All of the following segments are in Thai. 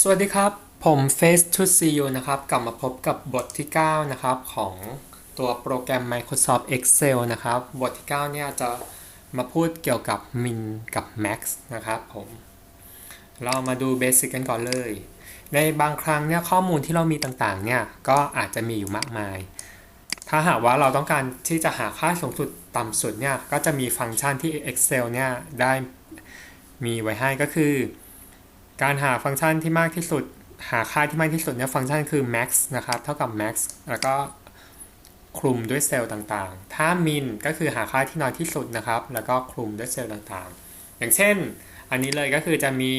สวัสดีครับ ผม Face to See You นะครับ กลับมาพบกับบทที่ 9 นะครับ ของตัวโปรแกรม Microsoft Excel นะครับ บทที่ 9 เนี่ยจะมาพูดเกี่ยวกับ Min กับ Max นะครับผม เรามาดูเบสิกกันก่อนเลย ในบางครั้งเนี่ยข้อมูลที่เรามีต่างๆ เนี่ย ก็อาจจะมีอยู่มากมาย ถ้าหากว่าเราต้องการที่จะหาค่าสูงสุดต่ำสุดเนี่ย ก็จะมีฟังก์ชันที่ Excel เนี่ยได้มีไว้ให้ก็คือ การหาฟังก์ชันที่มากที่สุด หาค่าที่มากที่สุดเนี่ยฟังก์ชันคือ max นะครับเท่ากับ max แล้วก็คลุมด้วยเซลล์ต่างๆ ถ้า min ก็คือหาค่าที่น้อยที่สุดนะครับ แล้วก็คลุมด้วยเซลล์ต่างๆ อย่างเช่น อันนี้เลยก็คือจะมี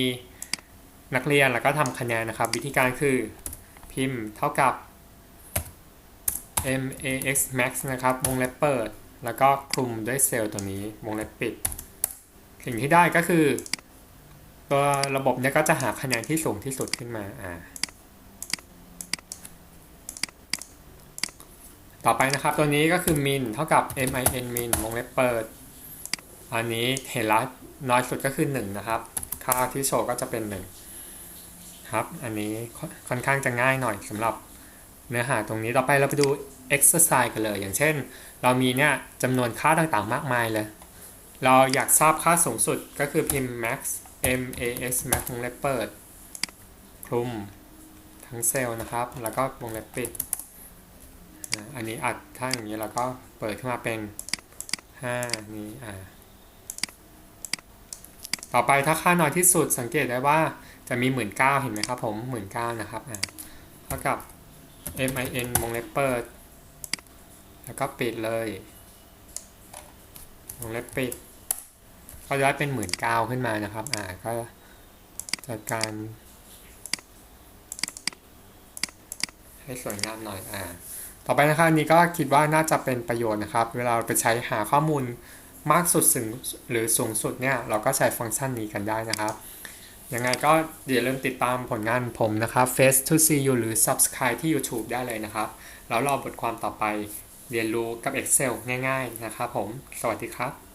นักเรียนแล้วก็ทำคะแนนนะครับ วิธีการคือพิมพ์เท่ากับ max max นะครับ วงเล็บเปิด แล้วก็คลุมด้วยเซลล์ตัวนี้ วงเล็บปิด สิ่งที่ได้ก็คือ ตัวระบบเนี่ยก็จะหาคะแนนที่สูงที่สุดขึ้นมาอ่าต่อไปนะครับตัวนี้ก็คือ min เท่ากับ min min วงเล็บเปิด อันนี้เห็นล้วน้อยสุดก็คือ 1 นะครับ ค่าที่โชว์ก็จะเป็น 1 ครับ อันนี้ค่อนข้างจะง่ายหน่อยสำหรับเนื้อหาตรงนี้ต่อไปเราไปดู exercise กันเลย อย่างเช่น เรามีเนี่ยจำนวนค่าต่างๆมากมายเลย เราอยากทราบค่าสูงสุดก็คือพิมพ์ max M A X max วงเล็บเปิด คลุมทั้งเซลล์นะครับ แล้วก็วงเล็บปิด อันนี้อัดถ้าอย่างนี้เราก็เปิดขึ้นมาเป็น 5 นี้อ่าต่อไปถ้าค่าน้อยที่สุดสังเกตได้ว่าจะมี 1 9 0 0เห็นไหมครับผม 1 9 0 0นะครับอ่าเท่ากับ M I N วงเล็บเปิด แล้วก็ปิดเลยวงเล็บปิด ก็ย้อยเป็นหมื่นเก้าขึ้นมานะครับ อ่าก็จัดการ ให้สวยงามหน่อย อ่า ต่อไปนะครับอันนี้ก็คิดว่าน่าจะเป็นประโยชน์นะครับ เวลาเราไปใช้หาข้อมูลมากสุดสึงหรือสูงสุดเนี่ย เราก็ใช้ฟังก์ชันนี้กันได้นะครับ ยังไงก็อย่าลืมติดตามผลงานผมนะครับ Face to See You หรือ Subscribe ที่ YouTube ได้เลยนะครับ แล้วรอบทความต่อไปเรียนรู้กับ Excel ง่าย ๆ นะครับผม สวัสดีครับ